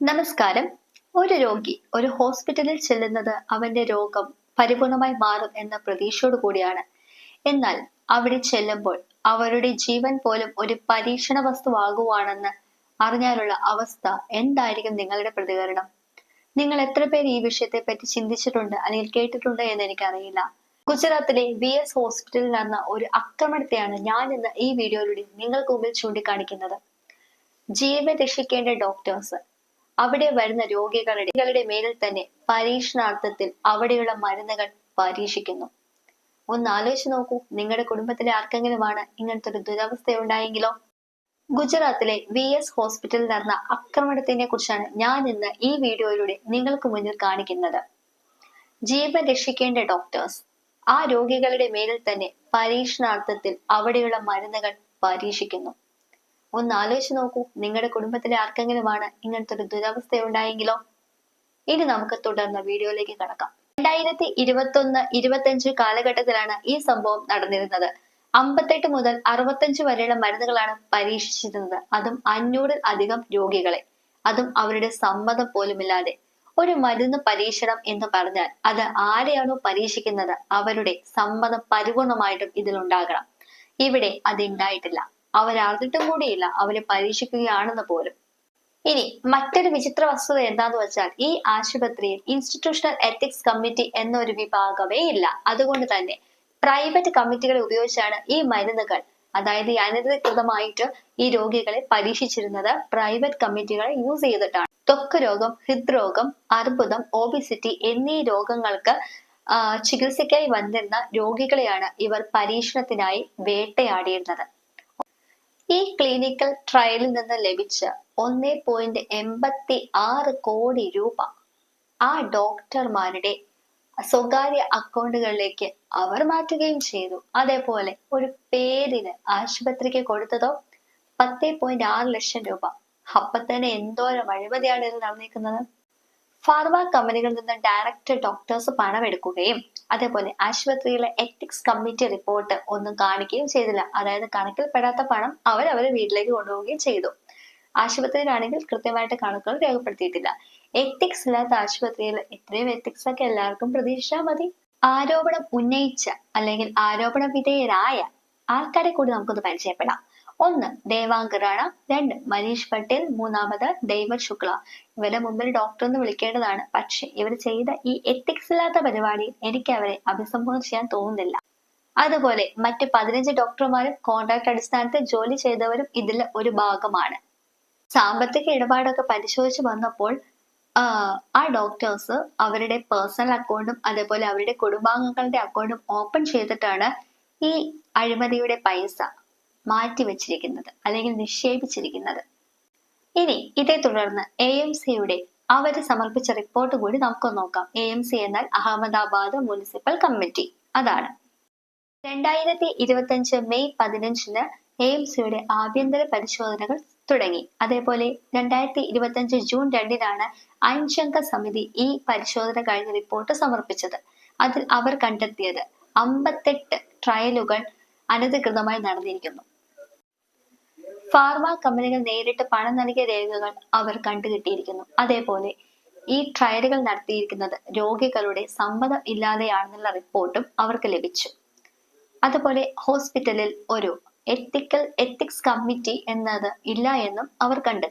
നമസ്കാരം. ഒരു രോഗി ഒരു ഹോസ്പിറ്റലിൽ ചെല്ലുന്നത് അവന്റെ രോഗം പരിപൂർണമായി മാറും എന്ന പ്രതീക്ഷയോട് കൂടിയാണ്. എന്നാൽ അവിടെ ചെല്ലുമ്പോൾ അവരുടെ ജീവൻ പോലും ഒരു പരീക്ഷണ വസ്തുവാകുവാണെന്ന് അറിഞ്ഞാലുള്ള അവസ്ഥ എന്തായിരിക്കും നിങ്ങളുടെ പ്രതികരണം? നിങ്ങൾ എത്ര പേര് ഈ വിഷയത്തെ പറ്റി ചിന്തിച്ചിട്ടുണ്ട് അല്ലെങ്കിൽ കേട്ടിട്ടുണ്ട് എന്ന് എനിക്കറിയില്ല. ഗുജറാത്തിലെ വി എസ് ഹോസ്പിറ്റലിൽ നടന്ന ഒരു ആക്രമണത്തെയാണ് ഞാൻ ഇന്ന് ഈ വീഡിയോയിലൂടെ നിങ്ങൾക്ക് മുമ്പിൽ ചൂണ്ടിക്കാണിക്കുന്നത്. ജീവൻ രക്ഷിക്കേണ്ട ഡോക്ടേഴ്സ് അവിടെ വരുന്ന രോഗികളുടെ മേലിൽ തന്നെ പരീക്ഷണാർത്ഥത്തിൽ അവിടെയുള്ള മരുന്നുകൾ പരീക്ഷിക്കുന്നു. ഒന്ന് ആലോചിച്ച് നോക്കൂ. നിങ്ങളുടെ കുടുംബത്തിലെ ആർക്കെങ്കിലുമാണ് ഇങ്ങനത്തെ ഒരു ദുരവസ്ഥ ഉണ്ടായെങ്കിലോ? ഗുജറാത്തിലെ വി എസ് ഹോസ്പിറ്റലിൽ നടന്ന ആക്രമണത്തിനെ കുറിച്ചാണ് ഞാൻ ഇന്ന് ഈ വീഡിയോയിലൂടെ നിങ്ങൾക്ക് മുന്നിൽ കാണിക്കുന്നത്. ജീവൻ രക്ഷിക്കേണ്ട ഡോക്ടേഴ്സ് ആ രോഗികളുടെ മേലിൽ തന്നെ പരീക്ഷണാർത്ഥത്തിൽ അവിടെയുള്ള മരുന്നുകൾ പരീക്ഷിക്കുന്നു. ഒന്ന് ആലോചിച്ച് നോക്കൂ. നിങ്ങളുടെ കുടുംബത്തിലെ ആർക്കെങ്കിലുമാണ് ഇങ്ങനത്തെ ഒരു ദുരവസ്ഥ ഉണ്ടായെങ്കിലോ ഇനി നമുക്ക് തുടർന്ന് വീഡിയോയിലേക്ക് കടക്കാം. രണ്ടായിരത്തി ഇരുപത്തി ഒന്ന് ഇരുപത്തിയഞ്ച് കാലഘട്ടത്തിലാണ് ഈ സംഭവം നടന്നിരുന്നത്. അമ്പത്തെട്ട് മുതൽ അറുപത്തഞ്ച് വരെയുള്ള മരുന്നുകളാണ് പരീക്ഷിച്ചിരുന്നത്. അതും അഞ്ഞൂറിൽ അധികം രോഗികളെ. അതും അവരുടെ സമ്മതം പോലുമില്ലാതെ. ഒരു മരുന്ന് പരീക്ഷണം എന്ന് പറഞ്ഞാൽ അത് ആരെയാണോ പരീക്ഷിക്കുന്നത്? അവരുടെ സമ്മതം പരിപൂർണമായിട്ടും ഇതിലുണ്ടാകണം. ഇവിടെ അത് ഉണ്ടായിട്ടില്ല. അവരറിഞ്ഞിട്ടും കൂടിയില്ല. അവരെ പരീക്ഷിക്കുകയാണെന്ന് പോലും. ഇനി മറ്റൊരു വിചിത്ര വസ്തുത എന്താന്ന് വെച്ചാൽ ഈ ആശുപത്രിയിൽ ഇൻസ്റ്റിറ്റ്യൂഷണൽ എത്തിക്സ് കമ്മിറ്റി എന്നൊരു വിഭാഗമേ ഇല്ല. അതുകൊണ്ട് തന്നെ പ്രൈവറ്റ് കമ്മിറ്റികളെ ഉപയോഗിച്ചാണ് ഈ മരുന്നുകൾ അതായത് ഈ അനധികൃതമായിട്ട് ഈ രോഗികളെ പരീക്ഷിച്ചിരുന്നത് പ്രൈവറ്റ് കമ്മിറ്റികളെ യൂസ് ചെയ്തിട്ടാണ്. ത്വക്ക് രോഗം ഹൃദ്രോഗം അർബുദം ഒബിസിറ്റി എന്നീ രോഗങ്ങൾക്ക് ചികിത്സയ്ക്കായി വന്നിരുന്ന രോഗികളെയാണ് ഇവർ പരീക്ഷണത്തിനായി വേട്ടയാടിയിരുന്നത്. ഈ ക്ലിനിക്കൽ ട്രയലിൽ നിന്ന് ലഭിച്ച ഒന്നേ പോയിന്റ് എൺപത്തി ആറ് കോടി രൂപ ആ ഡോക്ടർമാരുടെ സ്വകാര്യ അക്കൗണ്ടുകളിലേക്ക് അവർ മാറ്റുകയും ചെയ്തു. അതേപോലെ ഒരു പേരിന് ആശുപത്രിക്ക് കൊടുത്തതോ പത്തേ പോയിന്റ് ആറ് ലക്ഷം രൂപ. അപ്പൊ തന്നെ എന്തോരം അഴിമതിയാണ് ഇത് നടന്നിരിക്കുന്നത്? ഫാർമ കമ്പനികളിൽ നിന്ന് ഡയറക്റ്റ് ഡോക്ടേഴ്സ് പണമെടുക്കുകയും അതേപോലെ ആശുപത്രിയിലെ എത്തിക്സ് കമ്മിറ്റി റിപ്പോർട്ട് ഒന്നും കാണിക്കുകയും ചെയ്തില്ല. അതായത് കണക്കിൽപ്പെടാത്ത പണം അവർ അവരെ വീട്ടിലേക്ക് കൊണ്ടുപോവുകയും ചെയ്തു. ആശുപത്രിയിലാണെങ്കിൽ കൃത്യമായിട്ട് കണക്കുകൾ രേഖപ്പെടുത്തിയിട്ടില്ല. എത്തിക്സ് ഇല്ലാത്ത ആശുപത്രിയിൽ ഇത്രയും എത്തിക്സ് ഒക്കെ എല്ലാവർക്കും പ്രതീക്ഷിച്ചാൽ മതി. ആരോപണം ഉന്നയിച്ച അല്ലെങ്കിൽ ആരോപണ വിധേയരായ ആൾക്കാരെ കൂടി നമുക്കൊന്ന് പരിചയപ്പെടാം. ഒന്ന് ദേവാങ്ക് റാണ രണ്ട് മനീഷ് പട്ടേൽ. മൂന്നാമത് ദൈവ ശുക്ല. ഇവരെ മുമ്പിൽ ഡോക്ടർ എന്ന് വിളിക്കേണ്ടതാണ്. പക്ഷെ ഇവർ ചെയ്ത ഈ എത്തിക്സ് ഇല്ലാത്ത പരിപാടി എനിക്ക് അവരെ അഭിസംബോധന ചെയ്യാൻ തോന്നുന്നില്ല. അതുപോലെ മറ്റ് പതിനഞ്ച് ഡോക്ടർമാരും കോൺട്രാക്ട് അടിസ്ഥാനത്തിൽ ജോലി ചെയ്തവരും ഇതിൽ ഒരു ഭാഗമാണ്. സാമ്പത്തിക ഇടപാടൊക്കെ പരിശോധിച്ച് വന്നപ്പോൾ ആ ഡോക്ടേഴ്സ് അവരുടെ പേഴ്സണൽ അക്കൗണ്ടും അതേപോലെ അവരുടെ കുടുംബാംഗങ്ങളുടെ അക്കൗണ്ടും ഓപ്പൺ ചെയ്തിട്ടാണ് ഈ അഴിമതിയുടെ പൈസ മാറ്റി വെച്ചിരിക്കുന്നത് അല്ലെങ്കിൽ നിക്ഷേപിച്ചിരിക്കുന്നത്. ഇനി ഇതേ തുടർന്ന് എ എം സിയുടെ അവർ സമർപ്പിച്ച റിപ്പോർട്ട് കൂടി നമുക്ക് നോക്കാം. എ എം സി എന്നാൽ അഹമ്മദാബാദ് മുനിസിപ്പൽ കമ്മിറ്റി. അതാണ്. രണ്ടായിരത്തി ഇരുപത്തി മെയ് പതിനഞ്ചിന് എ എം സിയുടെ ആഭ്യന്തര പരിശോധനകൾ തുടങ്ങി. അതേപോലെ രണ്ടായിരത്തി ഇരുപത്തി ജൂൺ രണ്ടിനാണ് അഞ്ചംഗ സമിതി ഈ പരിശോധന കഴിഞ്ഞ റിപ്പോർട്ട് സമർപ്പിച്ചത്. അതിൽ അവർ കണ്ടെത്തിയത് അമ്പത്തെട്ട് ട്രയലുകൾ അനധികൃതമായി നടന്നിരിക്കുന്നു. ഫാർമ കമ്പനികൾ നേരിട്ട് പണം നൽകിയ രേഖകൾ അവർ കണ്ടുകിട്ടിയിരിക്കുന്നു. അതേപോലെ ഈ ട്രയലുകൾ നടത്തിയിരിക്കുന്നത് രോഗികളുടെ സമ്മതം ഇല്ലാതെയാണെന്നുള്ള റിപ്പോർട്ടും അവർക്ക് ലഭിച്ചു. അതുപോലെ ഹോസ്പിറ്റലിൽ ഒരു എത്തിക്കൽ എത്തിക്സ് കമ്മിറ്റി എന്നത് ഇല്ല എന്നും അവർ കണ്ടെത്തി.